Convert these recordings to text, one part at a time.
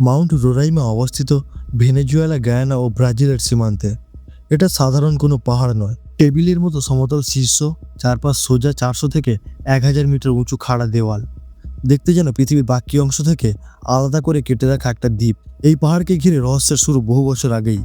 Mount Roraima অবস্থিত Venezuela, Guyana ও ব্রাজিলের সীমান্তে। এটা সাধারণ কোনো পাহাড় নয়। টেবিলের মতো সমতল শীর্ষ, চারপাশ সোজা চারশো থেকে এক হাজার মিটার উঁচু খাড়া দেওয়াল। দেখতে যেন পৃথিবীর বাকি অংশ থেকে আলাদা করে কেটে রাখা একটা দ্বীপ। এই পাহাড়কে ঘিরে রহস্যের শুরু বহু বছর আগেই।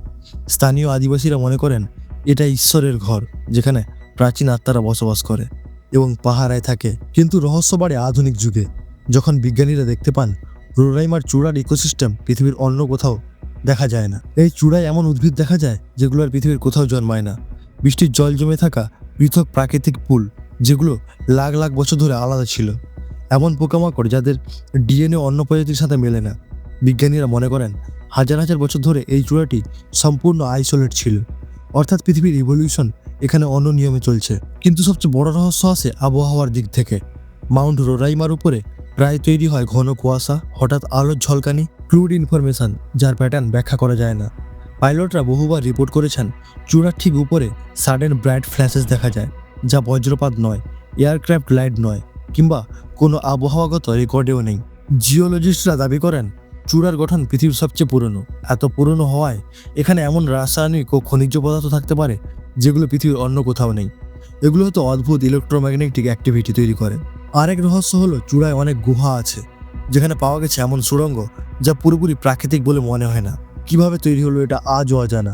স্থানীয় আদিবাসীরা মনে করেন, এটা ঈশ্বরের ঘর, যেখানে প্রাচীন আত্মারা বসবাস করে এবং পাহারায় থাকে। কিন্তু রহস্য বাড়ে আধুনিক যুগে। যখন বিজ্ঞানীরা দেখতে পান রোরাইমার চূড়ার ইকোসিস্টেম পৃথিবীর অন্য কোথাও দেখা যায় না। এই চূড়ায় এমন উদ্ভিদ দেখা যায় যেগুলো আর পৃথিবীর কোথাও জন্মায় না। বৃষ্টির জল জমে থাকা পৃথক প্রাকৃতিক পুল যেগুলো লাখ লাখ বছর ধরে আলাদা ছিল। এমন পোকামাকড় যাদের ডিএনএ অন্য প্রজাতির সাথে মেলে না। বিজ্ঞানীরা মনে করেন হাজার হাজার বছর ধরে এই চূড়াটি সম্পূর্ণ আইসোলেট ছিল। অর্থাৎ পৃথিবীর ইভলিউশন এখানে অন্য নিয়মে চলছে। কিন্তু সবচেয়ে বড় রহস্য আছে আবহাওয়ার দিক থেকে। মাউন্ট রোরাইমার উপরে প্রায় তৈরি হয় ঘন কুয়াশা, হঠাৎ আলোর ঝলকানি, ক্রুড ইনফরমেশন, যার প্যাটার্ন ব্যাখ্যা করা যায় না। পাইলটরা বহুবার রিপোর্ট করেছেন চূড়ার ঠিক উপরে সাডেন ব্রাইট ফ্ল্যাশেস দেখা যায়, যা বজ্রপাত নয় এয়ারক্রাফট লাইট নয়, কিংবা কোনো আবহাওয়াগত রেকর্ডেও নেই। জিওলজিস্টরা দাবি করেন, চূড়ার গঠন পৃথিবীর সবচেয়ে পুরনো। এত পুরনো হওয়ায় এখানে এমন রাসায়নিক ও খনিজ পদার্থ থাকতে পারে, যেগুলো পৃথিবীর অন্য কোথাও নেই। এগুলো হয়তো অদ্ভুত ইলেকট্রোম্যাগনেটিক অ্যাক্টিভিটি তৈরি করে। আরেক রহস্য হলো চূড়ায় অনেক গুহা আছে, যেখানে পাওয়া গেছে এমন সুড়ঙ্গ যা পুরোপুরি প্রাকৃতিক বলে মনে হয় না। কীভাবে তৈরি হলো এটা আজও অজানা।